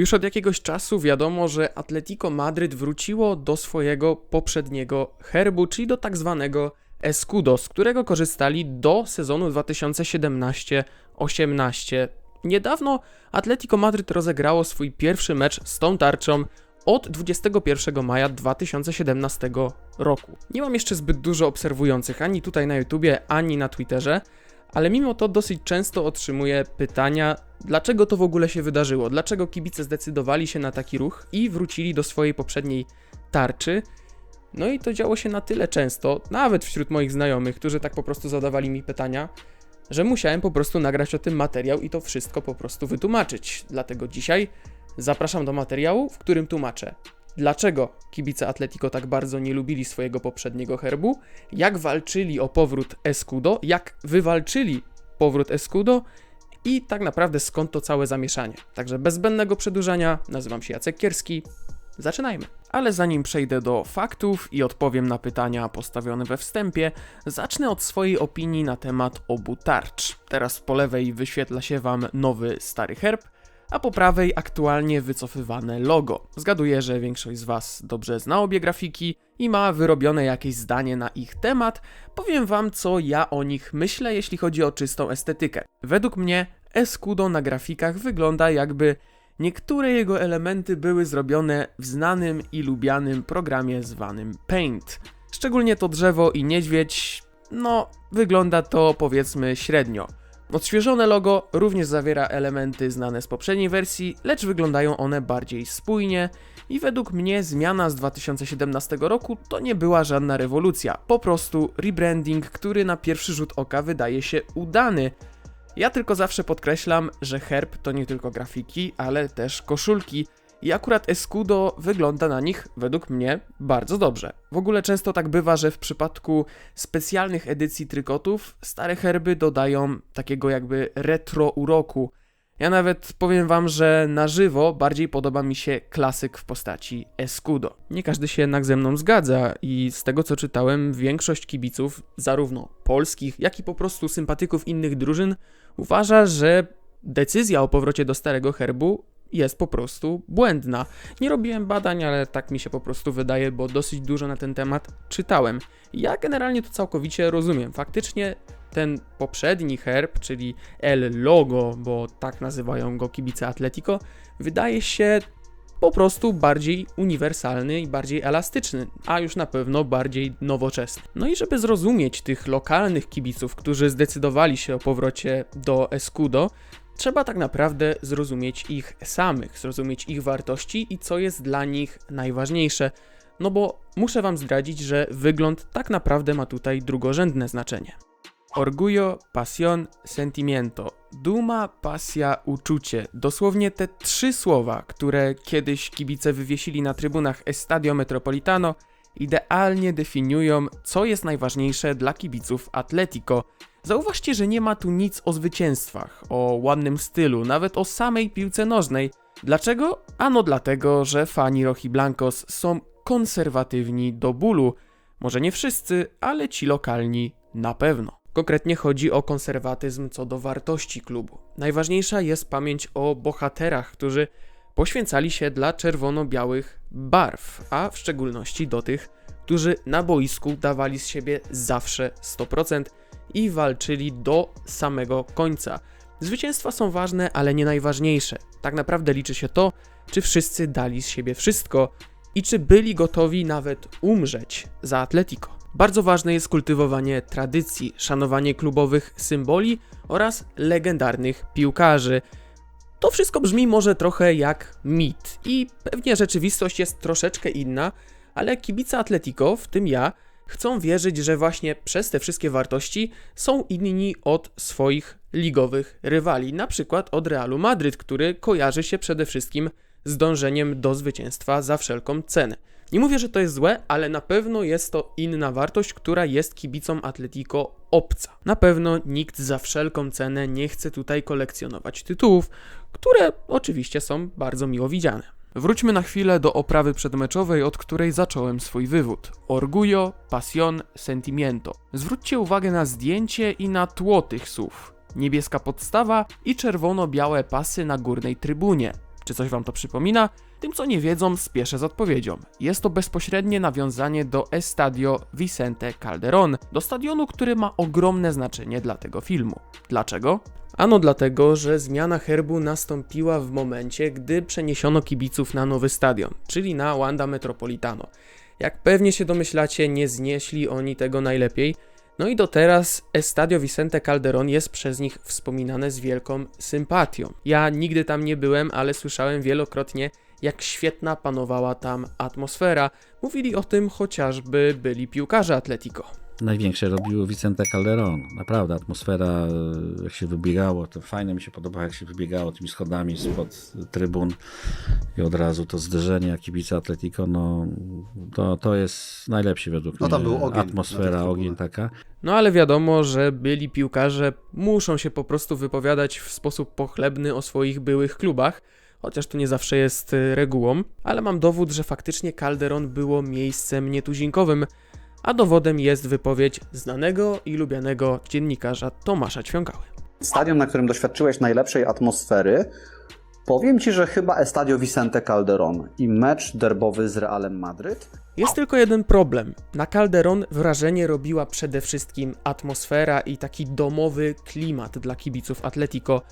Już od jakiegoś czasu wiadomo, że Atletico Madryt wróciło do swojego poprzedniego herbu, czyli do tak zwanego Escudo, z którego korzystali do sezonu 2017-18. Niedawno Atletico Madryt rozegrało swój pierwszy mecz z tą tarczą od 21 maja 2017 roku. Nie mam jeszcze zbyt dużo obserwujących ani tutaj na YouTubie, ani na Twitterze, ale mimo to dosyć często otrzymuję pytania, dlaczego to w ogóle się wydarzyło, dlaczego kibice zdecydowali się na taki ruch i wrócili do swojej poprzedniej tarczy. No i to działo się na tyle często, nawet wśród moich znajomych, którzy tak po prostu zadawali mi pytania, że musiałem po prostu nagrać o tym materiał i to wszystko po prostu wytłumaczyć. Dlatego dzisiaj zapraszam do materiału, w którym tłumaczę, dlaczego kibice Atletico tak bardzo nie lubili swojego poprzedniego herbu, jak walczyli o powrót Escudo, jak wywalczyli powrót Escudo i tak naprawdę skąd to całe zamieszanie. Także bez zbędnego przedłużania, nazywam się Jacek Kierski, zaczynajmy. Ale zanim przejdę do faktów i odpowiem na pytania postawione we wstępie, zacznę od swojej opinii na temat obu tarcz. Teraz po lewej wyświetla się Wam nowy stary herb, a po prawej aktualnie wycofywane logo. Zgaduję, że większość z Was dobrze zna obie grafiki i ma wyrobione jakieś zdanie na ich temat. Powiem Wam, co ja o nich myślę, jeśli chodzi o czystą estetykę. Według mnie Escudo na grafikach wygląda jakby niektóre jego elementy były zrobione w znanym i lubianym programie zwanym Paint. Szczególnie to drzewo i niedźwiedź, no, wygląda to powiedzmy średnio. Odświeżone logo również zawiera elementy znane z poprzedniej wersji, lecz wyglądają one bardziej spójnie i według mnie zmiana z 2017 roku to nie była żadna rewolucja, po prostu rebranding, który na pierwszy rzut oka wydaje się udany. Ja tylko zawsze podkreślam, że herb to nie tylko grafiki, ale też koszulki. I akurat Escudo wygląda na nich, według mnie, bardzo dobrze. W ogóle często tak bywa, że w przypadku specjalnych edycji trykotów stare herby dodają takiego jakby retro uroku. Ja nawet powiem wam, że na żywo bardziej podoba mi się klasyk w postaci Escudo. Nie każdy się jednak ze mną zgadza i z tego co czytałem, większość kibiców, zarówno polskich, jak i po prostu sympatyków innych drużyn, uważa, że decyzja o powrocie do starego herbu jest po prostu błędna. Nie robiłem badań, ale tak mi się po prostu wydaje, bo dosyć dużo na ten temat czytałem. Ja generalnie to całkowicie rozumiem. Faktycznie ten poprzedni herb, czyli El Logo, bo tak nazywają go kibice Atletico, wydaje się po prostu bardziej uniwersalny i bardziej elastyczny, a już na pewno bardziej nowoczesny. No i żeby zrozumieć tych lokalnych kibiców, którzy zdecydowali się o powrocie do Escudo, trzeba tak naprawdę zrozumieć ich samych, zrozumieć ich wartości i co jest dla nich najważniejsze. No bo muszę wam zdradzić, że wygląd tak naprawdę ma tutaj drugorzędne znaczenie. Orgullo, pasión, sentimiento. Duma, pasja, uczucie. Dosłownie te trzy słowa, które kiedyś kibice wywiesili na trybunach Estadio Metropolitano, idealnie definiują, co jest najważniejsze dla kibiców Atletico. Zauważcie, że nie ma tu nic o zwycięstwach, o ładnym stylu, nawet o samej piłce nożnej. Dlaczego? Ano dlatego, że fani Blancos są konserwatywni do bólu. Może nie wszyscy, ale ci lokalni na pewno. Konkretnie chodzi o konserwatyzm co do wartości klubu. Najważniejsza jest pamięć o bohaterach, którzy poświęcali się dla czerwono-białych barw, a w szczególności do tych, którzy na boisku dawali z siebie zawsze 100% i walczyli do samego końca. Zwycięstwa są ważne, ale nie najważniejsze. Tak naprawdę liczy się to, czy wszyscy dali z siebie wszystko i czy byli gotowi nawet umrzeć za Atletico. Bardzo ważne jest kultywowanie tradycji, szanowanie klubowych symboli oraz legendarnych piłkarzy. To wszystko brzmi może trochę jak mit i pewnie rzeczywistość jest troszeczkę inna, ale kibice Atletico, w tym ja, chcą wierzyć, że właśnie przez te wszystkie wartości są inni od swoich ligowych rywali, na przykład od Realu Madryt, który kojarzy się przede wszystkim z dążeniem do zwycięstwa za wszelką cenę. Nie mówię, że to jest złe, ale na pewno jest to inna wartość, która jest kibicom Atletico obca. Na pewno nikt za wszelką cenę nie chce tutaj kolekcjonować tytułów, które oczywiście są bardzo miło widziane. Wróćmy na chwilę do oprawy przedmeczowej, od której zacząłem swój wywód. Orgullo, pasión, sentimiento. Zwróćcie uwagę na zdjęcie i na tło tych słów. Niebieska podstawa i czerwono-białe pasy na górnej trybunie Czy coś wam to przypomina? Tym, co nie wiedzą, spieszę z odpowiedzią. Jest to bezpośrednie nawiązanie do Estadio Vicente Calderón, do stadionu, który ma ogromne znaczenie dla tego filmu. Dlaczego? Ano dlatego, że zmiana herbu nastąpiła w momencie, gdy przeniesiono kibiców na nowy stadion, czyli na Wanda Metropolitano. Jak pewnie się domyślacie, nie znieśli oni tego najlepiej, no i do teraz Estadio Vicente Calderón jest przez nich wspominane z wielką sympatią. Ja nigdy tam nie byłem, ale słyszałem wielokrotnie, jak świetna panowała tam atmosfera. Mówili o tym chociażby byli piłkarze Atletico. Największe robiło Vicente Calderón. Naprawdę, atmosfera, e, jak się wybiegało, to fajne mi się podoba, jak się wybiegało tymi schodami spod trybun i od razu to zderzenie kibica Atletico, no to, to jest najlepszy według No tam mnie. był ogień Atmosfera, ogień taka. No ale wiadomo, że byli piłkarze muszą się po prostu wypowiadać w sposób pochlebny o swoich byłych klubach, chociaż to nie zawsze jest y, regułą, ale mam dowód, że faktycznie Calderon było miejscem nietuzinkowym, a dowodem jest wypowiedź znanego i lubianego dziennikarza Tomasza Ćwiąkały. Stadion, na którym doświadczyłeś najlepszej atmosfery, powiem Ci, że chyba Estadio Vicente Calderón i mecz derbowy z Realem Madryt. Jest tylko jeden problem. Na Calderon wrażenie robiła przede wszystkim atmosfera i taki domowy klimat dla kibiców Atletico.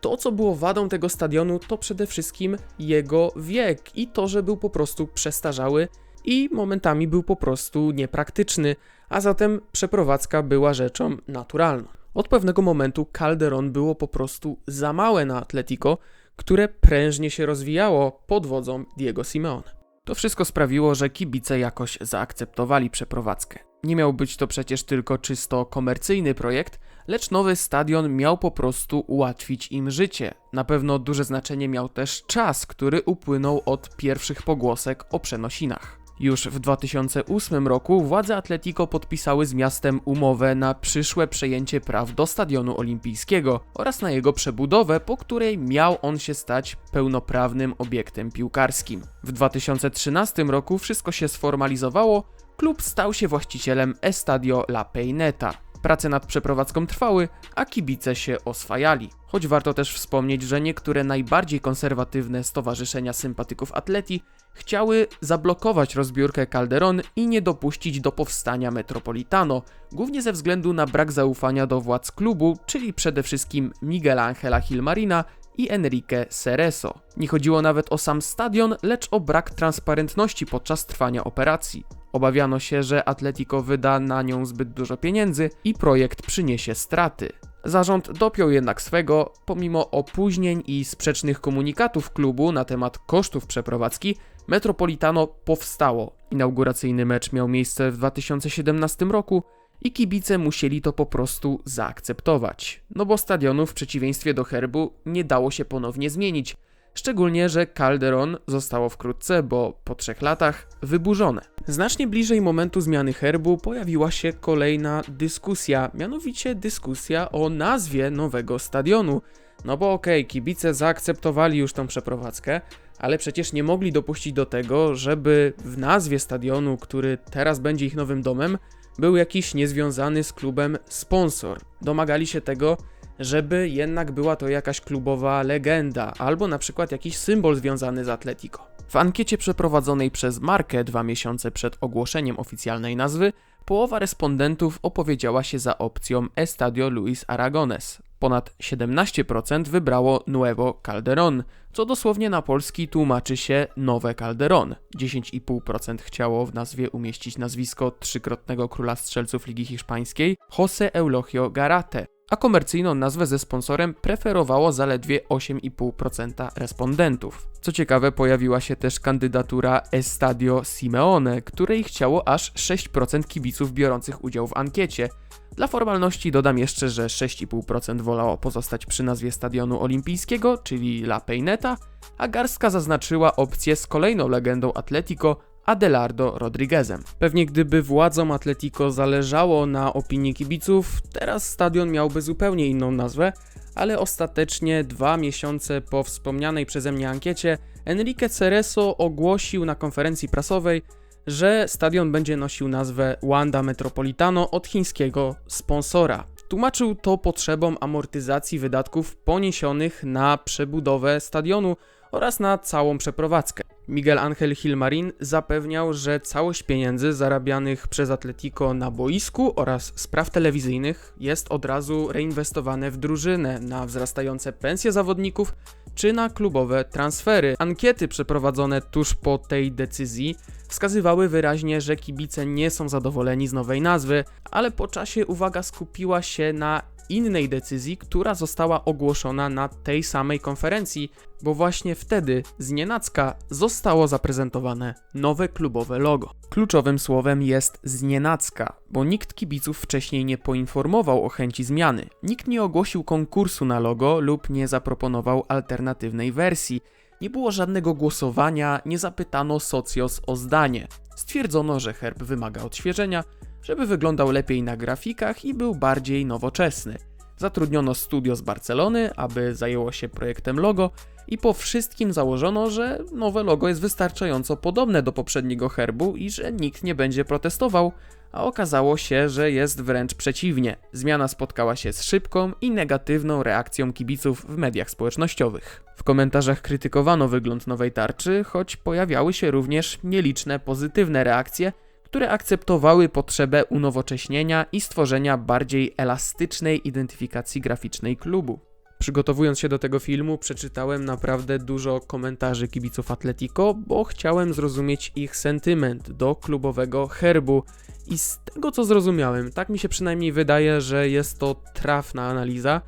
To, co było wadą tego stadionu, to przede wszystkim jego wiek i to, że był po prostu przestarzały i momentami był po prostu niepraktyczny, a zatem przeprowadzka była rzeczą naturalną. Od pewnego momentu Calderon było po prostu za małe na Atletico, które prężnie się rozwijało pod wodzą Diego Simeone. To wszystko sprawiło, że kibice jakoś zaakceptowali przeprowadzkę. Nie miał być to przecież tylko czysto komercyjny projekt, lecz nowy stadion miał po prostu ułatwić im życie. Na pewno duże znaczenie miał też czas, który upłynął od pierwszych pogłosek o przenosinach. Już w 2008 roku władze Atletico podpisały z miastem umowę na przyszłe przejęcie praw do stadionu olimpijskiego oraz na jego przebudowę, po której miał on się stać pełnoprawnym obiektem piłkarskim. W 2013 roku wszystko się sformalizowało, klub stał się właścicielem Estadio La Peineta. Prace nad przeprowadzką trwały, a kibice się oswajali. Choć warto też wspomnieć, że niektóre najbardziej konserwatywne stowarzyszenia sympatyków Atleti chciały zablokować rozbiórkę Calderon i nie dopuścić do powstania Metropolitano, głównie ze względu na brak zaufania do władz klubu, czyli przede wszystkim Miguel Angela Hilmarina i Enrique Cerezo. Nie chodziło nawet o sam stadion, lecz o brak transparentności podczas trwania operacji. Obawiano się, że Atletico wyda na nią zbyt dużo pieniędzy i projekt przyniesie straty. Zarząd dopiął jednak swego, pomimo opóźnień i sprzecznych komunikatów klubu na temat kosztów przeprowadzki, Metropolitano powstało. Inauguracyjny mecz miał miejsce w 2017 roku i kibice musieli to po prostu zaakceptować. No bo stadionu w przeciwieństwie do herbu nie dało się ponownie zmienić. Szczególnie, że Calderon zostało wkrótce, bo po trzech latach, wyburzone. Znacznie bliżej momentu zmiany herbu pojawiła się kolejna dyskusja, mianowicie dyskusja o nazwie nowego stadionu. No bo okej, kibice zaakceptowali już tą przeprowadzkę, ale przecież nie mogli dopuścić do tego, żeby w nazwie stadionu, który teraz będzie ich nowym domem, był jakiś niezwiązany z klubem sponsor. Domagali się tego, żeby jednak była to jakaś klubowa legenda, albo na przykład jakiś symbol związany z Atletico. W ankiecie przeprowadzonej przez Markę dwa miesiące przed ogłoszeniem oficjalnej nazwy, połowa respondentów opowiedziała się za opcją Estadio Luis Aragones. Ponad 17% wybrało Nuevo Calderón, co dosłownie na polski tłumaczy się Nowe Calderón. 10,5% chciało w nazwie umieścić nazwisko trzykrotnego króla strzelców Ligi Hiszpańskiej José Eulogio Garate, a komercyjną nazwę ze sponsorem preferowało zaledwie 8,5% respondentów. Co ciekawe, pojawiła się też kandydatura Estadio Simeone, której chciało aż 6% kibiców biorących udział w ankiecie. Dla formalności dodam jeszcze, że 6,5% wolało pozostać przy nazwie stadionu olimpijskiego, czyli La Peineta, a garstka zaznaczyła opcję z kolejną legendą Atletico, Adelardo Rodriguezem. Pewnie gdyby władzom Atletico zależało na opinii kibiców, teraz stadion miałby zupełnie inną nazwę, ale ostatecznie dwa miesiące po wspomnianej przeze mnie ankiecie Enrique Cerezo ogłosił na konferencji prasowej, że stadion będzie nosił nazwę Wanda Metropolitano od chińskiego sponsora. Tłumaczył to potrzebą amortyzacji wydatków poniesionych na przebudowę stadionu oraz na całą przeprowadzkę. Miguel Angel Hilmarin zapewniał, że całość pieniędzy zarabianych przez Atletico na boisku oraz spraw telewizyjnych jest od razu reinwestowane w drużynę, na wzrastające pensje zawodników czy na klubowe transfery. Ankiety przeprowadzone tuż po tej decyzji wskazywały wyraźnie, że kibice nie są zadowoleni z nowej nazwy, ale po czasie uwaga skupiła się na innej decyzji, która została ogłoszona na tej samej konferencji, bo właśnie wtedy z nienacka zostało zaprezentowane nowe klubowe logo. Kluczowym słowem jest znienacka, bo nikt kibiców wcześniej nie poinformował o chęci zmiany. Nikt nie ogłosił konkursu na logo lub nie zaproponował alternatywnej wersji. Nie było żadnego głosowania, nie zapytano socjos o zdanie. Stwierdzono, że herb wymaga odświeżenia, żeby wyglądał lepiej na grafikach i był bardziej nowoczesny. Zatrudniono studio z Barcelony, aby zajęło się projektem logo i po wszystkim założono, że nowe logo jest wystarczająco podobne do poprzedniego herbu i że nikt nie będzie protestował, a okazało się, że jest wręcz przeciwnie. Zmiana spotkała się z szybką i negatywną reakcją kibiców w mediach społecznościowych. W komentarzach krytykowano wygląd nowej tarczy, choć pojawiały się również nieliczne pozytywne reakcje, które akceptowały potrzebę unowocześnienia i stworzenia bardziej elastycznej identyfikacji graficznej klubu. Przygotowując się do tego filmu, przeczytałem naprawdę dużo komentarzy kibiców Atletico, bo chciałem zrozumieć ich sentyment do klubowego herbu. I z tego co zrozumiałem, tak mi się przynajmniej wydaje, że jest to trafna analiza.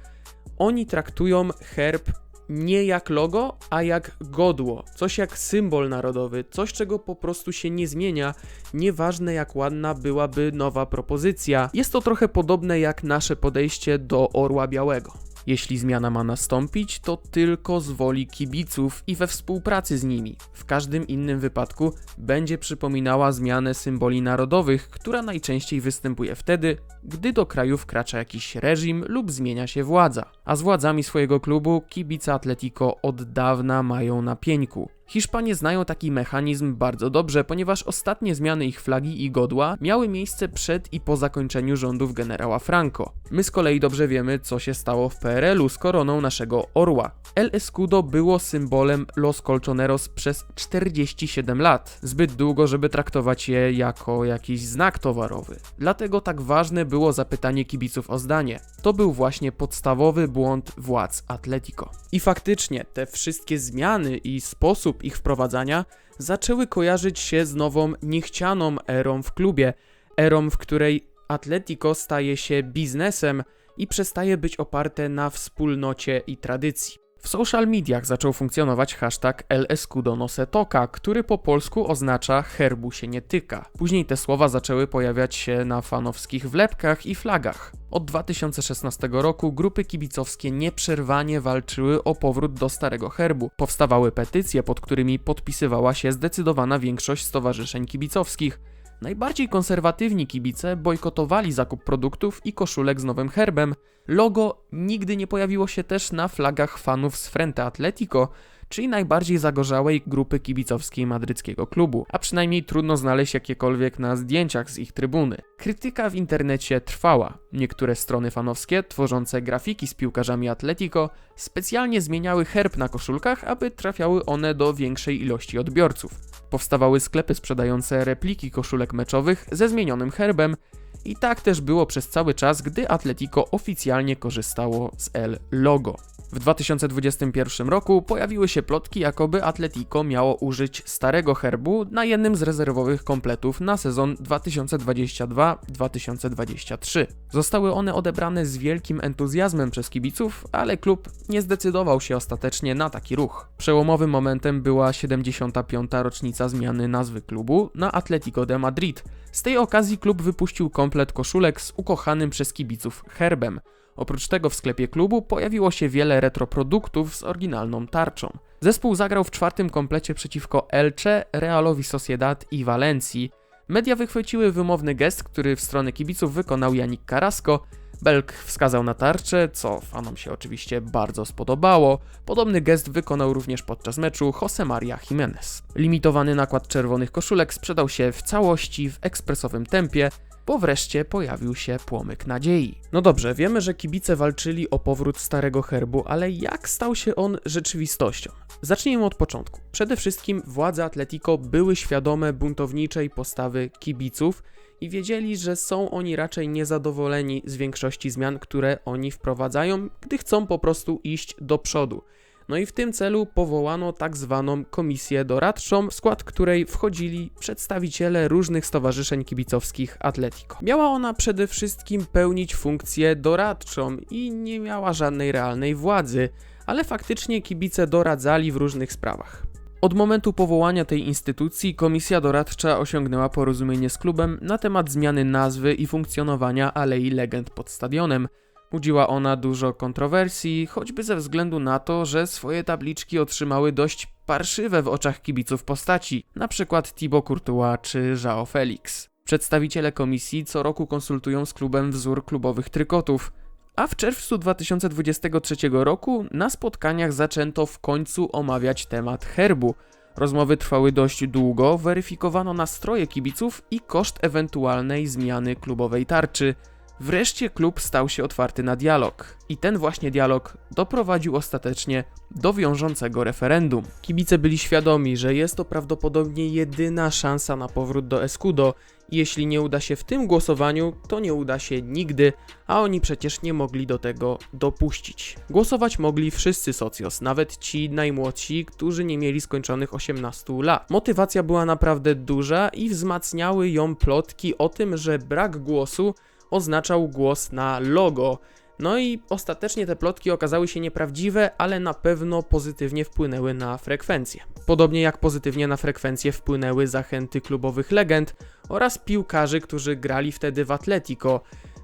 Oni traktują herb nie jak logo, a jak godło, coś jak symbol narodowy, coś czego po prostu się nie zmienia, nieważne jak ładna byłaby nowa propozycja. Jest to trochę podobne jak nasze podejście do Orła Białego. Jeśli zmiana ma nastąpić, to tylko z woli kibiców i we współpracy z nimi. W każdym innym wypadku będzie przypominała zmianę symboli narodowych, która najczęściej występuje wtedy, gdy do kraju wkracza jakiś reżim lub zmienia się władza. A z władzami swojego klubu kibice Atletico od dawna mają na pieńku. Hiszpanie znają taki mechanizm bardzo dobrze, ponieważ ostatnie zmiany ich flagi i godła miały miejsce przed i po zakończeniu rządów generała Franco. My z kolei dobrze wiemy, co się stało w PRL-u z koroną naszego orła. El Escudo było symbolem Los Colchoneros przez 47 lat. Zbyt długo, żeby traktować je jako jakiś znak towarowy. Dlatego tak ważne było zapytanie kibiców o zdanie. To był właśnie podstawowy błąd władz Atletico. I faktycznie te wszystkie zmiany i sposób ich wprowadzania zaczęły kojarzyć się z nową, niechcianą erą w klubie. Erą, w której Atletico staje się biznesem i przestaje być oparte na wspólnocie i tradycji. W social mediach zaczął funkcjonować hashtag El Escudo no se który po polsku oznacza herbu się nie tyka. Później te słowa zaczęły pojawiać się na fanowskich wlepkach i flagach. Od 2016 roku grupy kibicowskie nieprzerwanie walczyły o powrót do starego herbu. Powstawały petycje, pod którymi podpisywała się zdecydowana większość stowarzyszeń kibicowskich. Najbardziej konserwatywni kibice bojkotowali zakup produktów i koszulek z nowym herbem. Logo nigdy nie pojawiło się też na flagach fanów z Frente Atletico, czyli najbardziej zagorzałej grupy kibicowskiej madryckiego klubu, a przynajmniej trudno znaleźć jakiekolwiek na zdjęciach z ich trybuny. Krytyka w internecie trwała. Niektóre strony fanowskie, tworzące grafiki z piłkarzami Atletico, specjalnie zmieniały herb na koszulkach, aby trafiały one do większej ilości odbiorców. Powstawały sklepy sprzedające repliki koszulek meczowych ze zmienionym herbem, i tak też było przez cały czas, gdy Atletico oficjalnie korzystało z El Logo. W 2021 roku pojawiły się plotki, jakoby Atletico miało użyć starego herbu na jednym z rezerwowych kompletów na sezon 2022-2023. Zostały one odebrane z wielkim entuzjazmem przez kibiców, ale klub nie zdecydował się ostatecznie na taki ruch. Przełomowym momentem była 75. rocznica zmiany nazwy klubu na Atletico de Madrid. Z tej okazji klub wypuścił komplet koszulek z ukochanym przez kibiców herbem. Oprócz tego w sklepie klubu pojawiło się wiele retroproduktów z oryginalną tarczą. Zespół zagrał w czwartym komplecie przeciwko Elche, Realowi Sociedad i Walencji. Media wychwyciły wymowny gest, który w stronę kibiców wykonał Janik Carrasco. Belk wskazał na tarczę, co fanom się oczywiście bardzo spodobało. Podobny gest wykonał również podczas meczu Jose Maria Jimenez. Limitowany nakład czerwonych koszulek sprzedał się w całości w ekspresowym tempie, bo wreszcie pojawił się płomyk nadziei. No dobrze, wiemy, że kibice walczyli o powrót starego herbu, ale jak stał się on rzeczywistością? Zacznijmy od początku. Przede wszystkim władze Atletico były świadome buntowniczej postawy kibiców i wiedzieli, że są oni raczej niezadowoleni z większości zmian, które oni wprowadzają, gdy chcą po prostu iść do przodu. No i w tym celu powołano tak zwaną komisję doradczą, w skład której wchodzili przedstawiciele różnych stowarzyszeń kibicowskich Atletico. Miała ona przede wszystkim pełnić funkcję doradczą i nie miała żadnej realnej władzy, ale faktycznie kibice doradzali w różnych sprawach. Od momentu powołania tej instytucji komisja doradcza osiągnęła porozumienie z klubem na temat zmiany nazwy i funkcjonowania Alei Legend pod stadionem. Budziła ona dużo kontrowersji, choćby ze względu na to, że swoje tabliczki otrzymały dość parszywe w oczach kibiców postaci, np. Thibaut Courtois czy João Felix. Przedstawiciele komisji co roku konsultują z klubem wzór klubowych trykotów, a w czerwcu 2023 roku na spotkaniach zaczęto w końcu omawiać temat herbu. Rozmowy trwały dość długo, weryfikowano nastroje kibiców i koszt ewentualnej zmiany klubowej tarczy. Wreszcie klub stał się otwarty na dialog. I ten właśnie dialog doprowadził ostatecznie do wiążącego referendum. Kibice byli świadomi, że jest to prawdopodobnie jedyna szansa na powrót do Escudo. Jeśli nie uda się w tym głosowaniu, to nie uda się nigdy, a oni przecież nie mogli do tego dopuścić. Głosować mogli wszyscy socjos, nawet ci najmłodsi, którzy nie mieli skończonych 18 lat. Motywacja była naprawdę duża i wzmacniały ją plotki o tym, że brak głosu oznaczał głos na logo. No i ostatecznie te plotki okazały się nieprawdziwe, ale na pewno pozytywnie wpłynęły na frekwencję. Podobnie jak pozytywnie na frekwencję wpłynęły zachęty klubowych legend oraz piłkarzy, którzy grali wtedy w Atletico.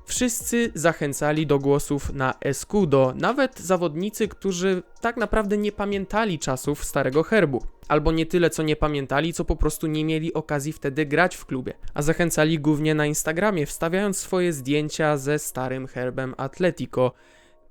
Wszyscy zachęcali do głosów na Escudo, nawet zawodnicy, którzy tak naprawdę nie pamiętali czasów starego herbu. Albo nie tyle co nie pamiętali, co po prostu nie mieli okazji wtedy grać w klubie. A zachęcali głównie na Instagramie, wstawiając swoje zdjęcia ze starym herbem Atletico.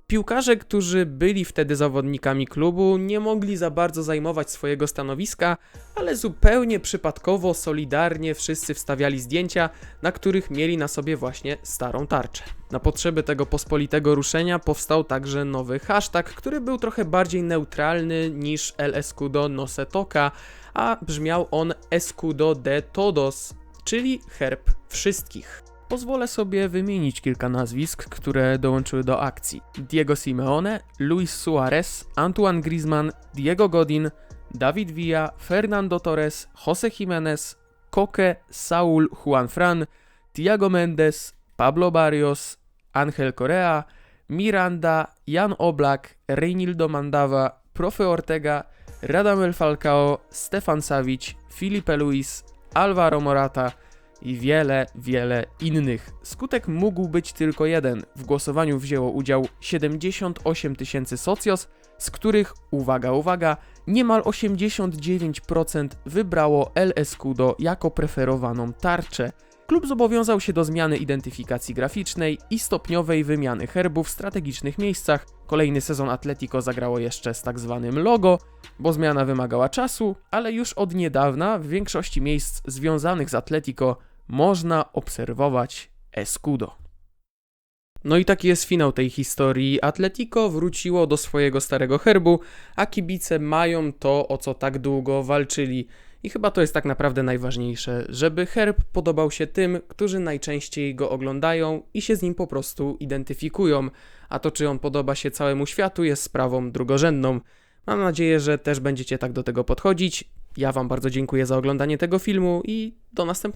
Piłkarze, którzy byli wtedy zawodnikami klubu, nie mogli za bardzo zajmować swojego stanowiska, ale zupełnie przypadkowo, solidarnie wszyscy wstawiali zdjęcia, na których mieli na sobie właśnie starą tarczę. Na potrzeby tego pospolitego ruszenia powstał także nowy hashtag, który był trochę bardziej neutralny niż El Escudo no se toca, a brzmiał on Escudo de todos, czyli herb wszystkich. Pozwolę sobie wymienić kilka nazwisk, które dołączyły do akcji. Diego Simeone, Luis Suarez, Antoine Griezmann, Diego Godin, David Villa, Fernando Torres, Jose Jimenez, Koke, Saul Juan Fran, Thiago Mendes, Pablo Barrios, Angel Correa, Miranda, Jan Oblak, Reinildo Mandava, Profe Ortega, Radamel Falcao, Stefan Savic, Filipe Luis, Alvaro Morata i wiele, wiele innych. Skutek mógł być tylko jeden. W głosowaniu wzięło udział 78 tysięcy socjos, z których, uwaga, uwaga, niemal 89% wybrało El Escudo jako preferowaną tarczę. Klub zobowiązał się do zmiany identyfikacji graficznej i stopniowej wymiany herbów w strategicznych miejscach. Kolejny sezon Atletico zagrało jeszcze z tak zwanym logo, bo zmiana wymagała czasu, ale już od niedawna w większości miejsc związanych z Atletico można obserwować Escudo. No i taki jest finał tej historii. Atletico wróciło do swojego starego herbu, a kibice mają to, o co tak długo walczyli. I chyba to jest tak naprawdę najważniejsze, żeby herb podobał się tym, którzy najczęściej go oglądają i się z nim po prostu identyfikują. A to, czy on podoba się całemu światu, jest sprawą drugorzędną. Mam nadzieję, że też będziecie tak do tego podchodzić. Ja Wam bardzo dziękuję za oglądanie tego filmu i do następnego.